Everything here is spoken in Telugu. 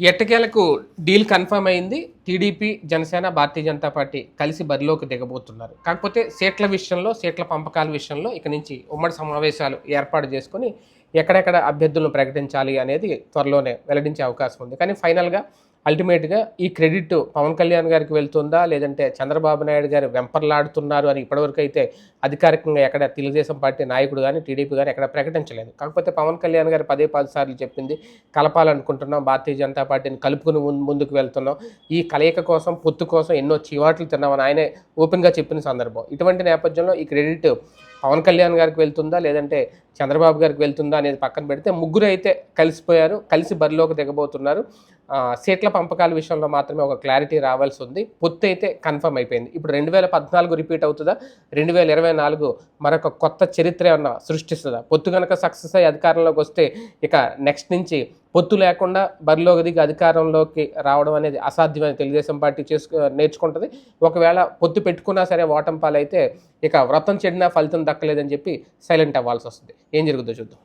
ఎట్టకేలకు డీల్ కన్ఫర్మ్ అయింది టీడీపీ జనసేన భారతీయ జనతా పార్టీ కలిసి బరిలోకి దిగబోతున్నారు. కాకపోతే సీట్ల విషయంలో సీట్ల పంపకాల విషయంలో ఇక నుంచి ఉమ్మడి సమావేశాలు ఏర్పాటు చేసుకుని ఎక్కడెక్కడ అభ్యర్థులను ప్రకటించాలి అనేది త్వరలోనే వెల్లడించే అవకాశం ఉంది. కానీ ఫైనల్గా అల్టిమేట్గా ఈ క్రెడిట్ పవన్ కళ్యాణ్ గారికి వెళ్తుందా? లేదంటే చంద్రబాబు నాయుడు గారు వెంపర్లాడుతున్నారు అని ఇప్పటివరకు అయితే అధికారికంగా ఎక్కడ తెలుగుదేశం పార్టీ నాయకుడు కానీ టీడీపీ కానీ ఎక్కడ ప్రకటించలేదు. కాకపోతే పవన్ కళ్యాణ్ గారు పదే పది సార్లు చెప్పింది కలపాలనుకుంటున్నాం భారతీయ జనతా పార్టీని కలుపుకుని ముందుకు వెళ్తున్నాం. ఈ కలయిక కోసం పొత్తు కోసం ఎన్నో చివాట్లు తిన్నామని ఆయనే ఓపెన్గా చెప్పిన సందర్భం. ఇటువంటి నేపథ్యంలో ఈ క్రెడిట్ పవన్ కళ్యాణ్ గారికి వెళ్తుందా? లేదంటే చంద్రబాబు గారికి వెళ్తుందా అనేది పక్కన పెడితే ముగ్గురు అయితే కలిసిపోయారు కలిసి బరిలోకి దిగబోతున్నారు. సీట్ల పంపకాల విషయంలో మాత్రమే ఒక క్లారిటీ రావాల్సి ఉంది. పొత్తు అయితే కన్ఫర్మ్ అయిపోయింది. ఇప్పుడు రెండు వేల పద్నాలుగు రిపీట్ అవుతుందా? రెండు వేల ఇరవై నాలుగు మరొక కొత్త చరిత్ర ఏమన్నా సృష్టిస్తుందా? పొత్తు కనుక సక్సెస్ అయ్యి అధికారంలోకి వస్తే ఇక నెక్స్ట్ నుంచి పొత్తు లేకుండా బరిలోకి దిగి అధికారంలోకి రావడం అనేది అసాధ్యమని తెలుగుదేశం పార్టీ చేసుకు నేర్చుకుంటుంది. ఒకవేళ పొత్తు పెట్టుకున్నా సరే ఓటం పాలైతే ఇక వ్రతం చెడినా ఫలితం దక్కలేదని చెప్పి సైలెంట్ అవ్వాల్సి వస్తుంది ఏం జరుగుతుందో చూద్దాం.